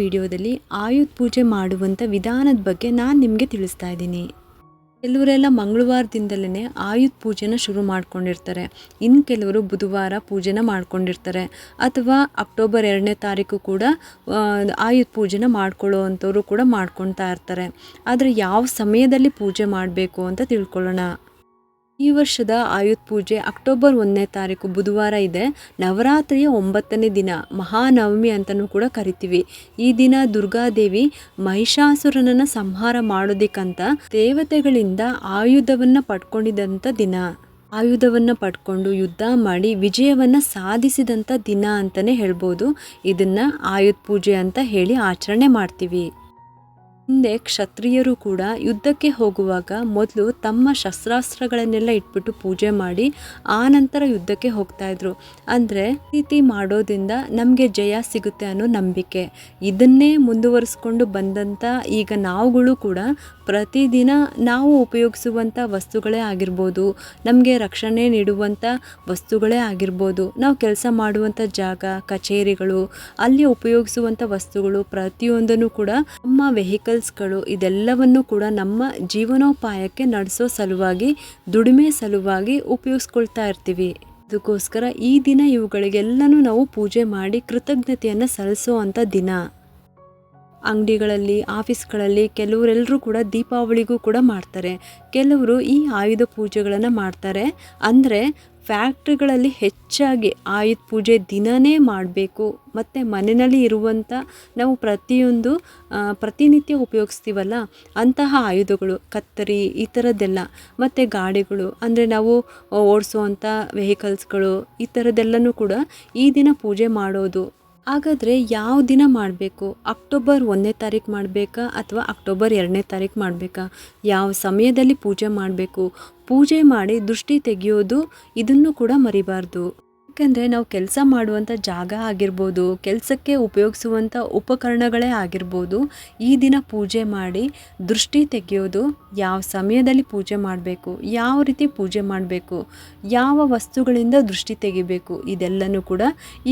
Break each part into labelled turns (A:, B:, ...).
A: ವಿಡಿಯೋದಲ್ಲಿ ಆಯುಧ ಪೂಜೆ ಮಾಡುವಂಥ ವಿಧಾನದ ಬಗ್ಗೆ ನಾನು ನಿಮಗೆ ತಿಳಿಸ್ತಾ ಇದ್ದೀನಿ. ಕೆಲವರೆಲ್ಲ ಮಂಗಳವಾರದಿಂದಲೇ ಆಯುಧ ಪೂಜೆನ ಶುರು ಮಾಡ್ಕೊಂಡಿರ್ತಾರೆ. ಇನ್ನು ಕೆಲವರು ಬುಧವಾರ ಪೂಜೆನ ಮಾಡ್ಕೊಂಡಿರ್ತಾರೆ. ಅಥವಾ ಅಕ್ಟೋಬರ್ ಎರಡನೇ ತಾರೀಕು ಕೂಡ ಆಯುಧ ಪೂಜೆನ ಮಾಡ್ಕೊಳ್ಳೋ ಅಂಥವರು ಕೂಡ ಮಾಡ್ಕೊತಾ ಇರ್ತಾರೆ. ಆದರೆ ಯಾವ ಸಮಯದಲ್ಲಿ ಪೂಜೆ ಮಾಡಬೇಕು ಅಂತ ತಿಳ್ಕೊಳ್ಳೋಣ. ಈ ವರ್ಷದ ಆಯುಧ ಪೂಜೆ ಅಕ್ಟೋಬರ್ ಒಂದನೇ ತಾರೀಕು ಬುಧವಾರ ಇದೆ. ನವರಾತ್ರಿಯ ಒಂಬತ್ತನೇ ದಿನ ಮಹಾನವಮಿ ಅಂತಲೂ ಕೂಡ ಕರಿತೀವಿ. ಈ ದಿನ ದುರ್ಗಾದೇವಿ ಮಹಿಷಾಸುರನನ್ನು ಸಂಹಾರ ಮಾಡೋದಕ್ಕಂತ ದೇವತೆಗಳಿಂದ ಆಯುಧವನ್ನು ಪಡ್ಕೊಂಡಿದ್ದಂಥ ದಿನ. ಆಯುಧವನ್ನು ಪಡ್ಕೊಂಡು ಯುದ್ಧ ಮಾಡಿ ವಿಜಯವನ್ನು ಸಾಧಿಸಿದಂಥ ದಿನ ಅಂತಲೇ ಹೇಳ್ಬೋದು. ಇದನ್ನು ಆಯುಧ ಪೂಜೆ ಅಂತ ಹೇಳಿ ಆಚರಣೆ ಮಾಡ್ತೀವಿ. ಹಿಂದೆ ಕ್ಷತ್ರಿಯರು ಕೂಡ ಯುದ್ಧಕ್ಕೆ ಹೋಗುವಾಗ ಮೊದಲು ತಮ್ಮ ಶಸ್ತ್ರಾಸ್ತ್ರಗಳನ್ನೆಲ್ಲ ಇಟ್ಬಿಟ್ಟು ಪೂಜೆ ಮಾಡಿ ಆ ನಂತರ ಯುದ್ಧಕ್ಕೆ ಹೋಗ್ತಾ ಇದ್ರು. ಅಂದರೆ ರೀತಿ ಮಾಡೋದ್ರಿಂದ ನಮಗೆ ಜಯ ಸಿಗುತ್ತೆ ಅನ್ನೋ ನಂಬಿಕೆ. ಇದನ್ನೇ ಮುಂದುವರಿಸ್ಕೊಂಡು ಬಂದಂಥ ಈಗ ನಾವುಗಳು ಕೂಡ ಪ್ರತಿದಿನ ನಾವು ಉಪಯೋಗಿಸುವಂಥ ವಸ್ತುಗಳೇ ಆಗಿರ್ಬೋದು, ನಮಗೆ ರಕ್ಷಣೆ ನೀಡುವಂಥ ವಸ್ತುಗಳೇ ಆಗಿರ್ಬೋದು, ನಾವು ಕೆಲಸ ಮಾಡುವಂಥ ಜಾಗ, ಕಚೇರಿಗಳು ಅಲ್ಲಿ ಉಪಯೋಗಿಸುವಂಥ ವಸ್ತುಗಳು ಪ್ರತಿಯೊಂದನ್ನು ಕೂಡ ನಮ್ಮ ವೆಹಿಕಲ್ಸ್ಗಳು ಇದೆಲ್ಲವನ್ನು ಕೂಡ ನಮ್ಮ ಜೀವನೋಪಾಯಕ್ಕೆ ನಡೆಸೋ ಸಲುವಾಗಿ, ದುಡಿಮೆ ಸಲುವಾಗಿ ಉಪಯೋಗಿಸ್ಕೊಳ್ತಾ ಇರ್ತೀವಿ. ಅದಕ್ಕೋಸ್ಕರ ಈ ದಿನ ಇವುಗಳಿಗೆಲ್ಲನೂ ನಾವು ಪೂಜೆ ಮಾಡಿ ಕೃತಜ್ಞತೆಯನ್ನು ಸಲ್ಲಿಸೋ ಅಂಥ ದಿನ. ಅಂಗಡಿಗಳಲ್ಲಿ, ಆಫೀಸ್ಗಳಲ್ಲಿ ಕೆಲವರೆಲ್ಲರೂ ಕೂಡ ದೀಪಾವಳಿಗೂ ಕೂಡ ಮಾಡ್ತಾರೆ. ಕೆಲವರು ಈ ಆಯುಧ ಪೂಜೆಗಳನ್ನು ಮಾಡ್ತಾರೆ. ಅಂದರೆ ಫ್ಯಾಕ್ಟ್ರಿಗಳಲ್ಲಿ ಹೆಚ್ಚಾಗಿ ಆಯುಧ ಪೂಜೆ ದಿನನೇ ಮಾಡಬೇಕು. ಮತ್ತು ಮನೆಯಲ್ಲಿ ಇರುವಂಥ ನಾವು ಪ್ರತಿಯೊಂದು ಪ್ರತಿನಿತ್ಯ ಉಪಯೋಗಿಸ್ತೀವಲ್ಲ, ಅಂತಹ ಆಯುಧಗಳು, ಕತ್ತರಿ, ಈ ಥರದ್ದೆಲ್ಲ ಮತ್ತು ಗಾಡಿಗಳು, ಅಂದರೆ ನಾವು ಓಡಿಸುವಂಥ ವೆಹಿಕಲ್ಸ್ಗಳು ಈ ಥರದ್ದೆಲ್ಲನೂ ಕೂಡ ಈ ದಿನ ಪೂಜೆ ಮಾಡೋದು ಹಾಗಾದರೆ ಯಾವ ದಿನ ಮಾಡಬೇಕು? ಅಕ್ಟೋಬರ್ ಒಂದನೇ ತಾರೀಕು ಮಾಡಬೇಕಾ ಅಥವಾ ಅಕ್ಟೋಬರ್ ಎರಡನೇ ತಾರೀಕು ಮಾಡಬೇಕಾ? ಯಾವ ಸಮಯದಲ್ಲಿ ಪೂಜೆ ಮಾಡಬೇಕು? ಪೂಜೆ ಮಾಡಿ ದೃಷ್ಟಿ ತೆಗೆಯೋದು ಇದನ್ನು ಕೂಡ ಮರಿಬಾರ್ದು. ಯಾಕೆಂದರೆ ನಾವು ಕೆಲಸ ಮಾಡುವಂಥ ಜಾಗ ಆಗಿರ್ಬೋದು, ಕೆಲಸಕ್ಕೆ ಉಪಯೋಗಿಸುವಂಥ ಉಪಕರಣಗಳೇ ಆಗಿರ್ಬೋದು, ಈ ದಿನ ಪೂಜೆ ಮಾಡಿ ದೃಷ್ಟಿ ತೆಗೆಯೋದು ಯಾವ ಸಮಯದಲ್ಲಿ ಪೂಜೆ ಮಾಡಬೇಕು? ಯಾವ ರೀತಿ ಪೂಜೆ ಮಾಡಬೇಕು? ಯಾವ ವಸ್ತುಗಳಿಂದ ದೃಷ್ಟಿ ತೆಗಿಬೇಕು? ಇದೆಲ್ಲನೂ ಕೂಡ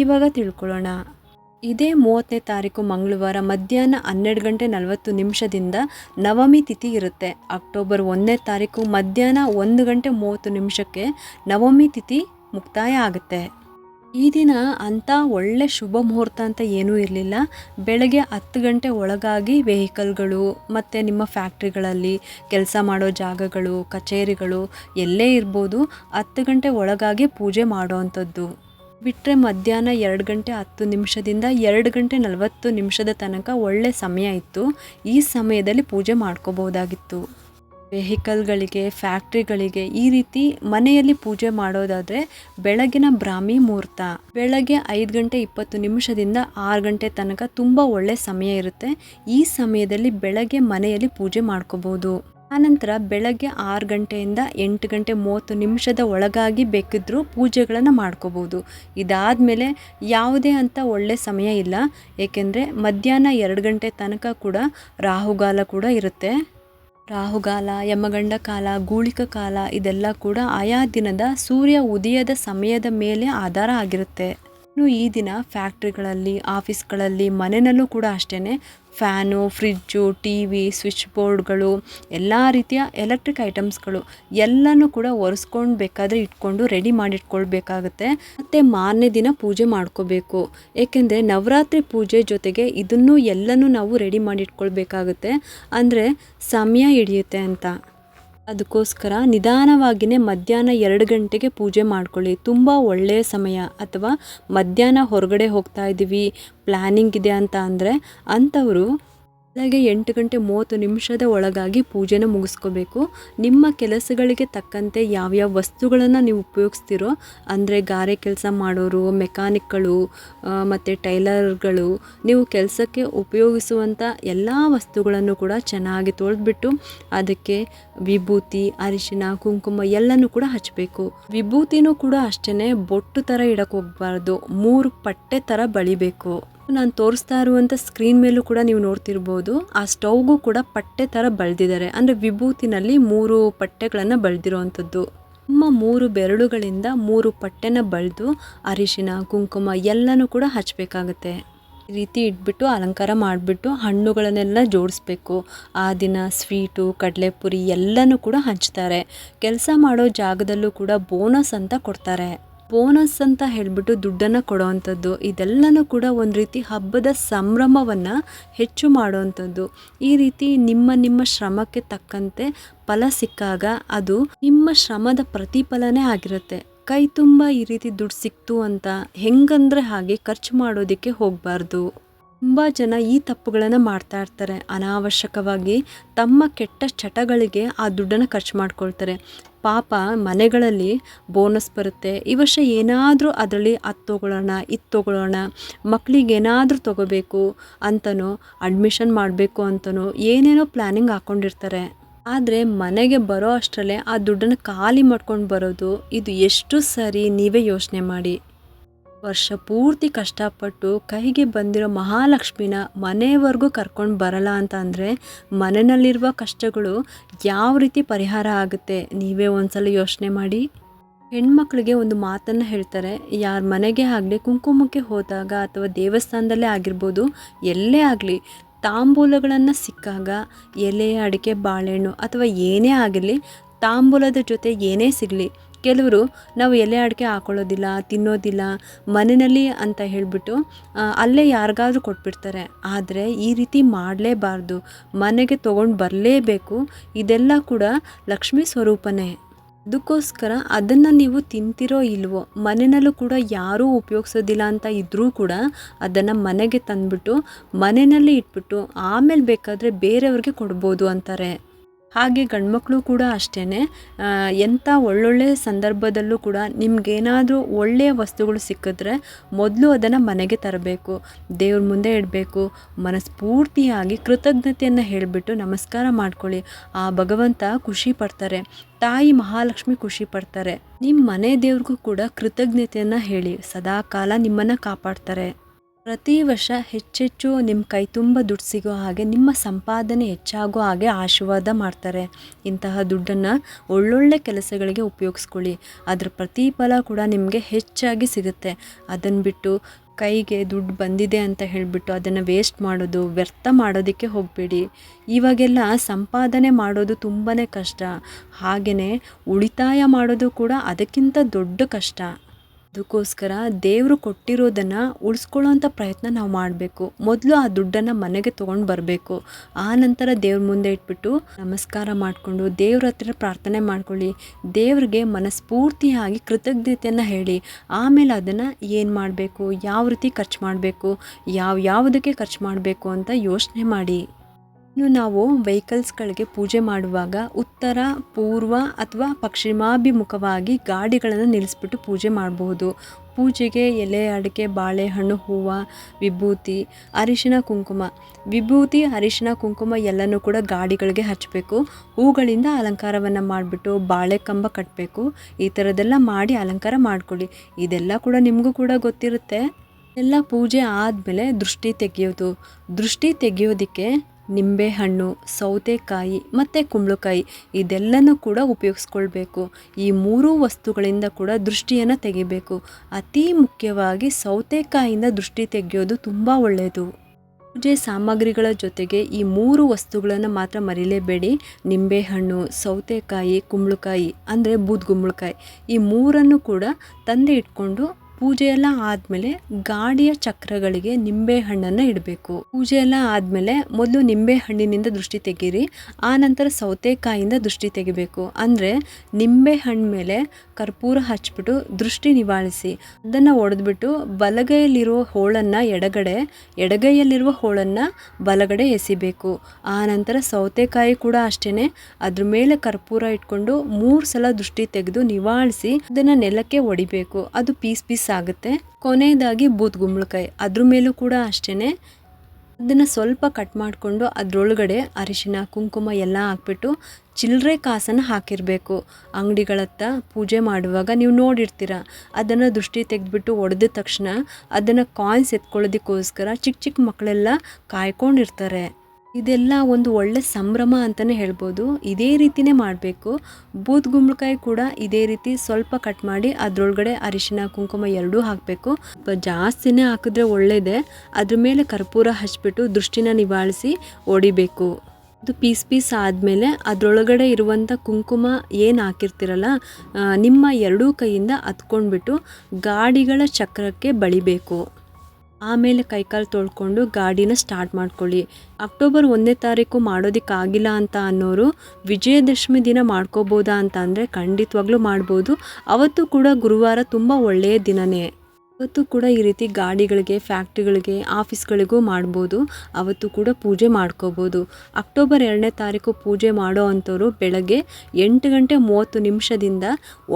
A: ಇವಾಗ ತಿಳ್ಕೊಳ್ಳೋಣ. ಇದೇ ಮೂವತ್ತನೇ ತಾರೀಕು ಮಂಗಳವಾರ ಮಧ್ಯಾಹ್ನ ಹನ್ನೆರಡು ಗಂಟೆ ನಲವತ್ತು ನಿಮಿಷದಿಂದ ನವಮಿ ತಿಥಿ ಇರುತ್ತೆ. ಅಕ್ಟೋಬರ್ ಒಂದನೇ ತಾರೀಕು ಮಧ್ಯಾಹ್ನ ಒಂದು ಗಂಟೆ ಮೂವತ್ತು ನಿಮಿಷಕ್ಕೆ ನವಮಿ ತಿಥಿ ಮುಕ್ತಾಯ ಆಗುತ್ತೆ. ಈ ದಿನ ಅಂಥ ಒಳ್ಳೆ ಶುಭ ಮುಹೂರ್ತ ಅಂತ ಏನೂ ಇರಲಿಲ್ಲ. ಬೆಳಗ್ಗೆ ಹತ್ತು ಗಂಟೆ ಒಳಗಾಗಿ ವೆಹಿಕಲ್ಗಳು ಮತ್ತು ನಿಮ್ಮ ಫ್ಯಾಕ್ಟ್ರಿಗಳಲ್ಲಿ ಕೆಲಸ ಮಾಡೋ ಜಾಗಗಳು, ಕಚೇರಿಗಳು ಎಲ್ಲೇ ಇರ್ಬೋದು ಹತ್ತು ಗಂಟೆ ಒಳಗಾಗಿ ಪೂಜೆ ಮಾಡೋ ಅಂಥದ್ದು. ಬಿಟ್ಟರೆ ಮಧ್ಯಾಹ್ನ ಎರಡು ಗಂಟೆ ಹತ್ತು ನಿಮಿಷದಿಂದ ಎರಡು ಗಂಟೆ ನಲವತ್ತು ನಿಮಿಷದ ತನಕ ಒಳ್ಳೆ ಸಮಯ ಇತ್ತು. ಈ ಸಮಯದಲ್ಲಿ ಪೂಜೆ ಮಾಡ್ಕೋಬೋದಾಗಿತ್ತು ವೆಹಿಕಲ್ಗಳಿಗೆ, ಫ್ಯಾಕ್ಟ್ರಿಗಳಿಗೆ ಈ ರೀತಿ ಮನೆಯಲ್ಲಿ ಪೂಜೆ ಮಾಡೋದಾದರೆ ಬೆಳಗಿನ ಬ್ರಾಹ್ಮಿ ಮುಹೂರ್ತ. ಬೆಳಗ್ಗೆ ಐದು ಗಂಟೆ ಇಪ್ಪತ್ತು ನಿಮಿಷದಿಂದ ಆರು ಗಂಟೆ ತನಕ ತುಂಬ ಒಳ್ಳೆ ಸಮಯ ಇರುತ್ತೆ. ಈ ಸಮಯದಲ್ಲಿ ಬೆಳಗ್ಗೆ ಮನೆಯಲ್ಲಿ ಪೂಜೆ ಮಾಡ್ಕೋಬೋದು ಆನಂತರ ಬೆಳಗ್ಗೆ ಆರು ಗಂಟೆಯಿಂದ ಎಂಟು ಗಂಟೆ ಮೂವತ್ತು ನಿಮಿಷದ ಒಳಗಾಗಿ ಬೇಕಿದ್ದರೂ ಪೂಜೆಗಳನ್ನು ಮಾಡ್ಕೋಬೋದು. ಇದಾದಮೇಲೆ ಯಾವುದೇ ಅಂತ ಒಳ್ಳೆ ಸಮಯ ಇಲ್ಲ. ಏಕೆಂದರೆ ಮಧ್ಯಾಹ್ನ ಎರಡು ಗಂಟೆ ತನಕ ಕೂಡ ರಾಹುಗಾಲ ಕೂಡ ಇರುತ್ತೆ. ರಾಹುಗಾಲ, ಯಮಗಂಡ ಕಾಲ, ಗೂಳಿಕ ಕಾಲ ಇದೆಲ್ಲ ಕೂಡ ಆಯಾ ದಿನದ ಸೂರ್ಯ ಉದಯದ ಸಮಯದ ಮೇಲೆ ಆಧಾರ ಆಗಿರುತ್ತೆ. ಈ ದಿನ ಫ್ಯಾಕ್ಟ್ರಿಗಳಲ್ಲಿ, ಆಫೀಸ್ಗಳಲ್ಲಿ, ಮನೆಯಲ್ಲೂ ಕೂಡ ಅಷ್ಟೇ fan fridge T V switch ಬೋರ್ಡ್ಗಳು ಎಲ್ಲ ರೀತಿಯ ಎಲೆಕ್ಟ್ರಿಕ್ ಐಟಮ್ಸ್ಗಳು ಎಲ್ಲನೂ ಕೂಡ ಒರೆಸ್ಕೊಂಡು ಬೇಕಾದರೆ ಇಟ್ಕೊಂಡು ರೆಡಿ ಮಾಡಿಟ್ಕೊಳ್ಬೇಕಾಗುತ್ತೆ. ಮತ್ತು ಮಾರನೇ ದಿನ ಪೂಜೆ ಮಾಡ್ಕೋಬೇಕು. ಏಕೆಂದರೆ ನವರಾತ್ರಿ ಪೂಜೆ ಜೊತೆಗೆ ಇದನ್ನು ಎಲ್ಲನೂ ನಾವು ರೆಡಿ ಮಾಡಿಟ್ಕೊಳ್ಬೇಕಾಗುತ್ತೆ. ಅಂದರೆ ಸಮಯ ಹಿಡಿಯುತ್ತೆ ಅಂತ. ಅದಕ್ಕೋಸ್ಕರ ನಿಧಾನವಾಗಿಯೇ ಮಧ್ಯಾಹ್ನ ಎರಡು ಗಂಟೆಗೆ ಪೂಜೆ ಮಾಡ್ಕೊಳ್ಳಿ. ತುಂಬ ಒಳ್ಳೆಯ ಸಮಯ. ಅಥವಾ ಮಧ್ಯಾಹ್ನ ಹೊರಗಡೆ ಹೋಗ್ತಾ ಇದ್ದೀವಿ ಪ್ಲ್ಯಾನಿಂಗ್ ಇದೆ ಅಂತ ಅಂದರೆ ಅಂಥವರು ಬೆಳಗ್ಗೆ ಎಂಟು ಗಂಟೆ ಮೂವತ್ತು ನಿಮಿಷದ ಒಳಗಾಗಿ ಪೂಜೆನ ಮುಗಿಸ್ಕೋಬೇಕು. ನಿಮ್ಮ ಕೆಲಸಗಳಿಗೆ ತಕ್ಕಂತೆ ಯಾವ್ಯಾವ ವಸ್ತುಗಳನ್ನು ನೀವು ಉಪಯೋಗಿಸ್ತೀರೋ, ಅಂದರೆ ಗಾರೆ ಕೆಲಸ ಮಾಡೋರು, ಮೆಕ್ಯಾನಿಕ್ಗಳು ಮತ್ತು ಟೈಲರ್ಗಳು, ನೀವು ಕೆಲಸಕ್ಕೆ ಉಪಯೋಗಿಸುವಂಥ ಎಲ್ಲ ವಸ್ತುಗಳನ್ನು ಕೂಡ ಚೆನ್ನಾಗಿ ತೊಳೆದ್ಬಿಟ್ಟು ಅದಕ್ಕೆ ವಿಭೂತಿ, ಅರಿಶಿನ, ಕುಂಕುಮ ಎಲ್ಲನೂ ಕೂಡ ಹಚ್ಚಬೇಕು ವಿಭೂತಿನೂ ಕೂಡ ಅಷ್ಟೇ ಬೊಟ್ಟು ಥರ ಇಡಕ್ಕೆ ಹೋಗ್ಬಾರ್ದು, ಮೂರು ಪಟ್ಟೆ ಥರ ಬಳಿಬೇಕು. ನಾನು ತೋರಿಸ್ತಾ ಇರುವಂಥ ಸ್ಕ್ರೀನ್ ಮೇಲೂ ಕೂಡ ನೀವು ನೋಡ್ತಿರ್ಬೋದು, ಆ ಸ್ಟೌಗೂ ಕೂಡ ಪಟ್ಟೆ ಥರ ಬಳ್ದಿದ್ದಾರೆ ಅಂದರೆ ವಿಭೂತಿನಲ್ಲಿ ಮೂರು ಪಟ್ಟೆಗಳನ್ನು ಬಳ್ದಿರುವಂಥದ್ದು ನಮ್ಮ ಮೂರು ಬೆರಳುಗಳಿಂದ ಮೂರು ಪಟ್ಟೆನ ಬಳ್ದು ಅರಿಶಿನ, ಕುಂಕುಮ ಎಲ್ಲನೂ ಕೂಡ ಹಚ್ಚಬೇಕಾಗತ್ತೆ ಈ ರೀತಿ ಇಟ್ಬಿಟ್ಟು ಅಲಂಕಾರ ಮಾಡಿಬಿಟ್ಟು ಹಣ್ಣುಗಳನ್ನೆಲ್ಲ ಜೋಡಿಸ್ಬೇಕು. ಆ ದಿನ ಸ್ವೀಟು, ಕಡಲೆಪುರಿ ಎಲ್ಲನೂ ಕೂಡ ಹಂಚ್ತಾರೆ. ಕೆಲಸ ಮಾಡೋ ಜಾಗದಲ್ಲೂ ಕೂಡ ಬೋನಸ್ ಅಂತ ಕೊಡ್ತಾರೆ. ಬೋನಸ್ ಅಂತ ಹೇಳಿಬಿಟ್ಟು ದುಡ್ಡನ್ನು ಕೊಡೋವಂಥದ್ದು ಇದೆಲ್ಲನೂ ಕೂಡ ಒಂದು ರೀತಿ ಹಬ್ಬದ ಸಂಭ್ರಮವನ್ನು ಹೆಚ್ಚು ಮಾಡುವಂಥದ್ದು ಈ ರೀತಿ ನಿಮ್ಮ ನಿಮ್ಮ ಶ್ರಮಕ್ಕೆ ತಕ್ಕಂತೆ ಫಲ ಸಿಕ್ಕಾಗ ಅದು ನಿಮ್ಮ ಶ್ರಮದ ಪ್ರತಿಫಲನೇ ಆಗಿರುತ್ತೆ. ಕೈ ತುಂಬ ಈ ರೀತಿ ದುಡ್ಡು ಸಿಕ್ತು ಅಂತ ಹೆಂಗಂದ್ರೆ ಹಾಗೆ ಖರ್ಚು ಮಾಡೋದಕ್ಕೆ ಹೋಗಬಾರ್ದು. ತುಂಬ ಜನ ಈ ತಪ್ಪುಗಳನ್ನು ಮಾಡ್ತಾ ಇರ್ತಾರೆ. ಅನಾವಶ್ಯಕವಾಗಿ ತಮ್ಮ ಕೆಟ್ಟ ಚಟಗಳಿಗೆ ಆ ದುಡ್ಡನ್ನು ಖರ್ಚು ಮಾಡ್ಕೊಳ್ತಾರೆ. ಪಾಪ ಮನೆಗಳಲ್ಲಿ ಬೋನಸ್ ಬರುತ್ತೆ. ಈ ವರ್ಷ ಏನಾದರೂ ಅದರಲ್ಲಿ ಅದು ತೊಗೊಳ್ಳೋಣ, ಇದು ತೊಗೊಳ್ಳೋಣ ಮಕ್ಕಳಿಗೆ ಏನಾದರೂ ತೊಗೋಬೇಕು ಅಂತನೋ, ಅಡ್ಮಿಷನ್ ಮಾಡಬೇಕು ಅಂತನೋ ಏನೇನೋ ಪ್ಲ್ಯಾನಿಂಗ್ ಹಾಕ್ಕೊಂಡಿರ್ತಾರೆ ಆದರೆ ಮನೆಗೆ ಬರೋ ಅಷ್ಟರಲ್ಲೇ ಆ ದುಡ್ಡನ್ನು ಖಾಲಿ ಮಾಡ್ಕೊಂಡು ಬರೋದು ಇದು ಎಷ್ಟು ಸರಿ ನೀವೇ ಯೋಚನೆ ಮಾಡಿ. ವರ್ಷ ಪೂರ್ತಿ ಕಷ್ಟಪಟ್ಟು ಕೈಗೆ ಬಂದಿರೋ ಮಹಾಲಕ್ಷ್ಮಿನ ಮನೆಯವರೆಗೂ ಕರ್ಕೊಂಡು ಬರಲ್ಲ ಅಂತ ಅಂದರೆ ಮನೆಯಲ್ಲಿರುವ ಕಷ್ಟಗಳು ಯಾವ ರೀತಿ ಪರಿಹಾರ ಆಗುತ್ತೆ? ನೀವೇ ಒಂದ್ಸಲ ಯೋಚನೆ ಮಾಡಿ. ಹೆಣ್ಮಕ್ಳಿಗೆ ಒಂದು ಮಾತನ್ನು ಹೇಳ್ತಾರೆ, ಯಾರ ಮನೆಗೆ ಆಗಲಿ, ಕುಂಕುಮಕ್ಕೆ ಹೋದಾಗ ಅಥವಾ ದೇವಸ್ಥಾನದಲ್ಲೇ ಆಗಿರ್ಬೋದು, ಎಲ್ಲೇ ಆಗಲಿ, ತಾಂಬೂಲಗಳನ್ನು ಸಿಕ್ಕಾಗ ಎಲೆ, ಅಡಿಕೆ, ಬಾಳೆಹಣ್ಣು ಅಥವಾ ಏನೇ ಆಗಿರಲಿ, ತಾಂಬೂಲದ ಜೊತೆ ಏನೇ ಸಿಗಲಿ ಕೆಲವರು ನಾವು ಎಲೆ ಅಡಿಕೆ ಹಾಕೊಳ್ಳೋದಿಲ್ಲ, ತಿನ್ನೋದಿಲ್ಲ, ಮನೆಯಲ್ಲಿ ಅಂತ ಹೇಳಿಬಿಟ್ಟು ಅಲ್ಲೇ ಯಾರಿಗಾದ್ರೂ ಕೊಟ್ಬಿಡ್ತಾರೆ. ಆದರೆ ಈ ರೀತಿ ಮಾಡಲೇಬಾರ್ದು. ಮನೆಗೆ ತೊಗೊಂಡು ಬರಲೇಬೇಕು. ಇದೆಲ್ಲ ಕೂಡ ಲಕ್ಷ್ಮೀ ಸ್ವರೂಪನೇ. ಅದಕ್ಕೋಸ್ಕರ ಅದನ್ನು ನೀವು ತಿಂತಿರೋ ಇಲ್ವೋ, ಮನೆಯಲ್ಲೂ ಕೂಡ ಯಾರೂ ಉಪಯೋಗಿಸೋದಿಲ್ಲ ಅಂತ ಇದ್ದರೂ ಕೂಡ ಅದನ್ನು ಮನೆಗೆ ತಂದುಬಿಟ್ಟು, ಮನೆಯಲ್ಲಿ ಇಟ್ಬಿಟ್ಟು, ಆಮೇಲೆ ಬೇಕಾದರೆ ಬೇರೆಯವ್ರಿಗೆ ಕೊಡ್ಬೋದು ಅಂತಾರೆ. ಹಾಗೆ ಗಂಡ್ಮಕ್ಳು ಕೂಡ ಅಷ್ಟೇ ಎಂಥ ಒಳ್ಳೊಳ್ಳೆ ಸಂದರ್ಭದಲ್ಲೂ ಕೂಡ ನಿಮಗೇನಾದರೂ ಒಳ್ಳೆಯ ವಸ್ತುಗಳು ಸಿಕ್ಕಿದ್ರೆ ಮೊದಲು ಅದನ್ನು ಮನೆಗೆ ತರಬೇಕು, ದೇವ್ರ ಮುಂದೆ ಇಡಬೇಕು, ಮನಸ್ಫೂರ್ತಿಯಾಗಿ ಕೃತಜ್ಞತೆಯನ್ನು ಹೇಳಿಬಿಟ್ಟು ನಮಸ್ಕಾರ ಮಾಡ್ಕೊಳ್ಳಿ. ಆ ಭಗವಂತ ಖುಷಿ ಪಡ್ತಾರೆ, ತಾಯಿ ಮಹಾಲಕ್ಷ್ಮಿ ಖುಷಿ ಪಡ್ತಾರೆ. ನಿಮ್ಮ ಮನೆ ದೇವ್ರಿಗೂ ಕೂಡ ಕೃತಜ್ಞತೆಯನ್ನು ಹೇಳಿ, ಸದಾಕಾಲ ನಿಮ್ಮನ್ನು ಕಾಪಾಡ್ತಾರೆ. ಪ್ರತಿ ವರ್ಷ ಹೆಚ್ಚೆಚ್ಚು ನಿಮ್ಮ ಕೈ ತುಂಬ ದುಡ್ಡು ಸಿಗೋ ಹಾಗೆ ನಿಮ್ಮ ಸಂಪಾದನೆ ಹೆಚ್ಚಾಗೋ ಹಾಗೆ ಆಶೀರ್ವಾದ ಮಾಡ್ತಾರೆ. ಇಂತಹ ದುಡ್ಡನ್ನು ಒಳ್ಳೊಳ್ಳೆ ಕೆಲಸಗಳಿಗೆ ಉಪಯೋಗಿಸ್ಕೊಳ್ಳಿ. ಅದರ ಪ್ರತಿಫಲ ಕೂಡ ನಿಮಗೆ ಹೆಚ್ಚಾಗಿ ಸಿಗುತ್ತೆ. ಅದನ್ನು ಬಿಟ್ಟು ಕೈಗೆ ದುಡ್ಡು ಬಂದಿದೆ ಅಂತ ಹೇಳಿಬಿಟ್ಟು ಅದನ್ನು ವೇಸ್ಟ್ ಮಾಡೋದು, ವ್ಯರ್ಥ ಮಾಡೋದಕ್ಕೆ ಹೋಗಬೇಡಿ. ಇವಾಗೆಲ್ಲ ಸಂಪಾದನೆ ಮಾಡೋದು ತುಂಬಾ ಕಷ್ಟ. ಹಾಗೆಯೇ ಉಳಿತಾಯ ಮಾಡೋದು ಕೂಡ ಅದಕ್ಕಿಂತ ದೊಡ್ಡ ಕಷ್ಟ. ಅದಕ್ಕೋಸ್ಕರ ದೇವರು ಕೊಟ್ಟಿರೋದನ್ನು ಉಳಿಸ್ಕೊಳ್ಳೋಂಥ ಪ್ರಯತ್ನ ನಾವು ಮಾಡಬೇಕು. ಮೊದಲು ಆ ದುಡ್ಡನ್ನು ಮನೆಗೆ ತೊಗೊಂಡು ಬರಬೇಕು. ಆ ನಂತರ ದೇವ್ರ ಮುಂದೆ ಇಟ್ಬಿಟ್ಟು ನಮಸ್ಕಾರ ಮಾಡಿಕೊಂಡು ದೇವ್ರ ಹತ್ರ ಪ್ರಾರ್ಥನೆ ಮಾಡ್ಕೊಳ್ಳಿ. ದೇವ್ರಿಗೆ ಮನಸ್ಫೂರ್ತಿಯಾಗಿ ಕೃತಜ್ಞತೆಯನ್ನು ಹೇಳಿ. ಆಮೇಲೆ ಅದನ್ನು ಏನು ಮಾಡಬೇಕು? ಯಾವ ರೀತಿ ಖರ್ಚು ಮಾಡಬೇಕು? ಯಾವ ಯಾವುದಕ್ಕೆ ಖರ್ಚು ಮಾಡಬೇಕು ಅಂತ ಯೋಚನೆ ಮಾಡಿ. ಇನ್ನು ನಾವು ವೆಹಿಕಲ್ಸ್ಗಳಿಗೆ ಪೂಜೆ ಮಾಡುವಾಗ ಉತ್ತರ, ಪೂರ್ವ ಅಥವಾ ಪಶ್ಚಿಮಾಭಿಮುಖವಾಗಿ ಗಾಡಿಗಳನ್ನು ನಿಲ್ಲಿಸ್ಬಿಟ್ಟು ಪೂಜೆ ಮಾಡಬಹುದು. ಪೂಜೆಗೆ ಎಲೆ, ಅಡಿಕೆ, ಬಾಳೆಹಣ್ಣು, ಹೂವು, ವಿಭೂತಿ, ಅರಿಶಿನ, ಕುಂಕುಮ. ವಿಭೂತಿ, ಅರಿಶಿನ, ಕುಂಕುಮ ಎಲ್ಲನೂ ಕೂಡ ಗಾಡಿಗಳಿಗೆ ಹಚ್ಚಬೇಕು. ಹೂಗಳಿಂದ ಅಲಂಕಾರವನ್ನು ಮಾಡಿಬಿಟ್ಟು ಬಾಳೆ ಕಂಬ ಕಟ್ಟಬೇಕು ಈ ಥರದ್ದೆಲ್ಲ ಮಾಡಿ ಅಲಂಕಾರ ಮಾಡಿಕೊಳ್ಳಿ. ಇದೆಲ್ಲ ಕೂಡ ನಿಮಗೂ ಕೂಡ ಗೊತ್ತಿರುತ್ತೆ. ಎಲ್ಲ ಪೂಜೆ ಆದಮೇಲೆ ದೃಷ್ಟಿ ತೆಗೆಯೋದು. ದೃಷ್ಟಿ ತೆಗೆಯೋದಕ್ಕೆ ನಿಂಬೆಹಣ್ಣು, ಸೌತೆಕಾಯಿ ಮತ್ತು ಕುಂಬಳಕಾಯಿ ಇದೆಲ್ಲನೂ ಕೂಡ ಉಪಯೋಗಿಸ್ಕೊಳ್ಬೇಕು. ಈ ಮೂರೂ ವಸ್ತುಗಳಿಂದ ಕೂಡ ದೃಷ್ಟಿಯನ್ನು ತೆಗಿಬೇಕು. ಅತಿ ಮುಖ್ಯವಾಗಿ ಸೌತೆಕಾಯಿಂದ ದೃಷ್ಟಿ ತೆಗೆಯೋದು ತುಂಬ ಒಳ್ಳೆಯದು ಪೂಜೆ ಸಾಮಗ್ರಿಗಳ ಜೊತೆಗೆ ಈ ಮೂರು ವಸ್ತುಗಳನ್ನು ಮಾತ್ರ ಮರಿಲೇಬೇಡಿ. ನಿಂಬೆಹಣ್ಣು, ಸೌತೆಕಾಯಿ, ಕುಂಬಳಕಾಯಿ ಅಂದರೆ ಬೂದ್ಗುಂಬಳಕಾಯಿ ಈ ಮೂರನ್ನು ಕೂಡ ತಂದೆ ಇಟ್ಕೊಂಡು ಪೂಜೆ ಎಲ್ಲ ಆದಮೇಲೆ ಗಾಡಿಯ ಚಕ್ರಗಳಿಗೆ ನಿಂಬೆ ಹಣ್ಣನ್ನು ಇಡಬೇಕು. ಪೂಜೆ ಎಲ್ಲ ಆದಮೇಲೆ ಮೊದಲು ನಿಂಬೆ ಹಣ್ಣಿನಿಂದ ದೃಷ್ಟಿ ತೆಗೀರಿ, ಆ ನಂತರ ಸೌತೆಕಾಯಿಂದ ದೃಷ್ಟಿ ತೆಗಿಬೇಕು. ಅಂದರೆ ನಿಂಬೆ ಹಣ್ಣು ಮೇಲೆ ಕರ್ಪೂರ ಹಚ್ಬಿಟ್ಟು ದೃಷ್ಟಿ ನಿವಾಳಿಸಿ. ಅದನ್ನು ಒಡೆದ್ಬಿಟ್ಟು ಬಲಗೈಯಲ್ಲಿರುವ ಹೋಳನ್ನು ಎಡಗಡೆ, ಎಡಗೈಯಲ್ಲಿರುವ ಹೋಳನ್ನು ಬಲಗಡೆ ಎಸಿಬೇಕು. ಆ ನಂತರ ಸೌತೆಕಾಯಿ ಕೂಡ ಅಷ್ಟೇ ಅದ್ರ ಮೇಲೆ ಕರ್ಪೂರ ಇಟ್ಕೊಂಡು ಮೂರು ಸಲ ದೃಷ್ಟಿ ತೆಗೆದು ನಿವಾಳಿಸಿ, ಅದನ್ನು ನೆಲಕ್ಕೆ ಒಡಿಬೇಕು. ಅದು ಪೀಸ್ ಪೀಸ್ ಆಗುತ್ತೆ. ಕೊನೆಯದಾಗಿ ಬೂತ್ ಗುಂಬಳಕಾಯಿ. ಅದ್ರ ಮೇಲೂ ಕೂಡ ಅಷ್ಟೇ ಅದನ್ನು ಸ್ವಲ್ಪ ಕಟ್ ಮಾಡಿಕೊಂಡು ಅದರೊಳಗಡೆ ಅರಿಶಿನ, ಕುಂಕುಮ ಎಲ್ಲ ಹಾಕ್ಬಿಟ್ಟು ಚಿಲ್ಲರೆ ಕಾಸನ್ನು ಹಾಕಿರಬೇಕು. ಅಂಗಡಿಗಳತ್ತ ಪೂಜೆ ಮಾಡುವಾಗ ನೀವು ನೋಡಿರ್ತೀರ. ಅದನ್ನು ದೃಷ್ಟಿ ತೆಗೆದ್ಬಿಟ್ಟು ಒಡೆದ ತಕ್ಷಣ ಅದನ್ನು ಕಾಯಿನ್ಸ್ ಎತ್ಕೊಳ್ಳೋದಕ್ಕೋಸ್ಕರ ಚಿಕ್ಕ ಚಿಕ್ಕ ಮಕ್ಕಳೆಲ್ಲ ಕಾಯ್ಕೊಂಡಿರ್ತಾರೆ. ಇದೆಲ್ಲ ಒಂದು ಒಳ್ಳೆ ಸಂಭ್ರಮ ಅಂತಲೇ ಹೇಳ್ಬೋದು. ಇದೇ ರೀತಿನೇ ಮಾಡಬೇಕು. ಬೂತ್ ಗುಂಬಳಕಾಯಿ ಕೂಡ ಇದೇ ರೀತಿ ಸ್ವಲ್ಪ ಕಟ್ ಮಾಡಿ ಅದರೊಳಗಡೆ ಅರಿಶಿನ ಕುಂಕುಮ ಎರಡೂ ಹಾಕಬೇಕು. ಜಾಸ್ತಿನೇ ಹಾಕಿದ್ರೆ ಒಳ್ಳೆಯದೇ ಅದ್ರ ಮೇಲೆ ಕರ್ಪೂರ ಹಚ್ಚಿಬಿಟ್ಟು ದೃಷ್ಟಿನ ನಿವಾಳಿಸಿ ಹೊಡಿಬೇಕು ಅದು ಪೀಸ್ ಪೀಸ್ ಆದಮೇಲೆ ಅದರೊಳಗಡೆ ಇರುವಂಥ ಕುಂಕುಮ ಏನು ಹಾಕಿರ್ತಿರಲ್ಲ ನಿಮ್ಮ ಎರಡೂ ಕೈಯಿಂದ ಹತ್ಕೊಂಡ್ಬಿಟ್ಟು ಗಾಡಿಗಳ ಚಕ್ರಕ್ಕೆ ಬಳಿಬೇಕು. ಆಮೇಲೆ ಕೈಕಾಲು ತೊಳ್ಕೊಂಡು ಗಾಡಿನ ಸ್ಟಾರ್ಟ್ ಮಾಡ್ಕೊಳ್ಳಿ. ಅಕ್ಟೋಬರ್ ಒಂದನೇ ತಾರೀಕು ಮಾಡೋದಕ್ಕಾಗಿಲ್ಲ ಅಂತ ಅನ್ನೋರು ವಿಜಯದಶಮಿ ದಿನ ಮಾಡ್ಕೋಬೋದಾ ಅಂತ ಅಂದರೆ ಖಂಡಿತವಾಗ್ಲೂ ಮಾಡ್ಬೋದು. ಅವತ್ತು ಕೂಡ ಗುರುವಾರ ತುಂಬ ಒಳ್ಳೆಯ ದಿನನೇ. ಅವತ್ತು ಕೂಡ ಈ ರೀತಿ ಗಾಡಿಗಳಿಗೆ, ಫ್ಯಾಕ್ಟ್ರಿಗಳಿಗೆ, ಆಫೀಸ್ಗಳಿಗೂ ಮಾಡ್ಬೋದು. ಅವತ್ತು ಕೂಡ ಪೂಜೆ ಮಾಡ್ಕೋಬೋದು. ಅಕ್ಟೋಬರ್ ಎರಡನೇ ತಾರೀಕು ಪೂಜೆ ಮಾಡೋ ಅಂಥವ್ರು ಬೆಳಗ್ಗೆ ಎಂಟು ಗಂಟೆ ಮೂವತ್ತು ನಿಮಿಷದಿಂದ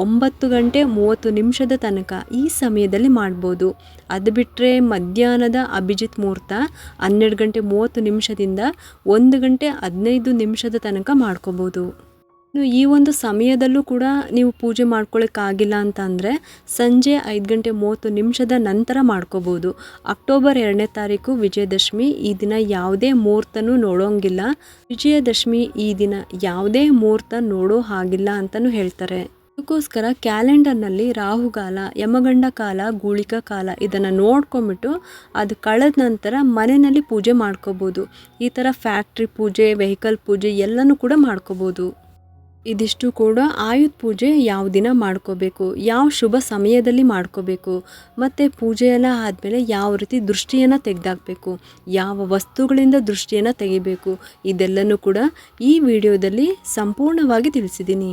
A: ಒಂಬತ್ತು ಗಂಟೆ ಮೂವತ್ತು ನಿಮಿಷದ ತನಕ ಈ ಸಮಯದಲ್ಲಿ ಮಾಡ್ಬೋದು. ಅದು ಬಿಟ್ಟರೆ ಮಧ್ಯಾಹ್ನದ ಅಭಿಜಿತ್ ಮುಹೂರ್ತ ಹನ್ನೆರಡು ಗಂಟೆ ಮೂವತ್ತು ನಿಮಿಷದಿಂದ ಒಂದು ಗಂಟೆ ಹದಿನೈದು ನಿಮಿಷದ ತನಕ ಮಾಡ್ಕೋಬೋದು. ಈ ಒಂದು ಸಮಯದಲ್ಲೂ ಕೂಡ ನೀವು ಪೂಜೆ ಮಾಡ್ಕೊಳ್ಳೋಕ್ಕಾಗಿಲ್ಲ ಅಂತ ಅಂದರೆ ಸಂಜೆ ಐದು ಗಂಟೆ ಮೂವತ್ತು ನಿಮಿಷದ ನಂತರ ಮಾಡ್ಕೋಬೋದು. ಅಕ್ಟೋಬರ್ ಎರಡನೇ ತಾರೀಕು ವಿಜಯದಶಮಿ, ಈ ದಿನ ಯಾವುದೇ ಮುಹೂರ್ತನೂ ನೋಡೋಂಗಿಲ್ಲ. ವಿಜಯದಶಮಿ, ಈ ದಿನ ಯಾವುದೇ ಮುಹೂರ್ತ ನೋಡೋ ಹಾಗಿಲ್ಲ ಅಂತಲೂ ಹೇಳ್ತಾರೆ. ಅದಕ್ಕೋಸ್ಕರ ಕ್ಯಾಲೆಂಡರ್ನಲ್ಲಿ ರಾಹುಗಾಲ, ಯಮಗಂಡ ಕಾಲ, ಗೂಳಿಕ ಕಾಲ ಇದನ್ನು ನೋಡ್ಕೊಂಬಿಟ್ಟು ಅದು ಕಳೆದ ನಂತರ ಮನೆಯಲ್ಲಿ ಪೂಜೆ ಮಾಡ್ಕೋಬೋದು. ಈ ಥರ ಫ್ಯಾಕ್ಟ್ರಿ ಪೂಜೆ, ವೆಹಿಕಲ್ ಪೂಜೆ ಎಲ್ಲನೂ ಕೂಡ ಮಾಡ್ಕೋಬೋದು. ಇದಿಷ್ಟು ಕೂಡ ಆಯುಧ ಪೂಜೆ ಯಾವ ದಿನ ಮಾಡ್ಕೋಬೇಕು, ಯಾವ ಶುಭ ಸಮಯದಲ್ಲಿ ಮಾಡ್ಕೋಬೇಕು, ಮತ್ತು ಪೂಜೆ ಎಲ್ಲ ಆದಮೇಲೆ ಯಾವ ರೀತಿ ದೃಷ್ಟಿಯನ್ನು ತೆಗೆದಾಕಬೇಕು, ಯಾವ ವಸ್ತುಗಳಿಂದ ದೃಷ್ಟಿಯನ್ನು ತೆಗಿಬೇಕು, ಇದೆಲ್ಲನೂ ಕೂಡ ಈ ವಿಡಿಯೋದಲ್ಲಿ ಸಂಪೂರ್ಣವಾಗಿ ತಿಳಿಸಿದ್ದೀನಿ.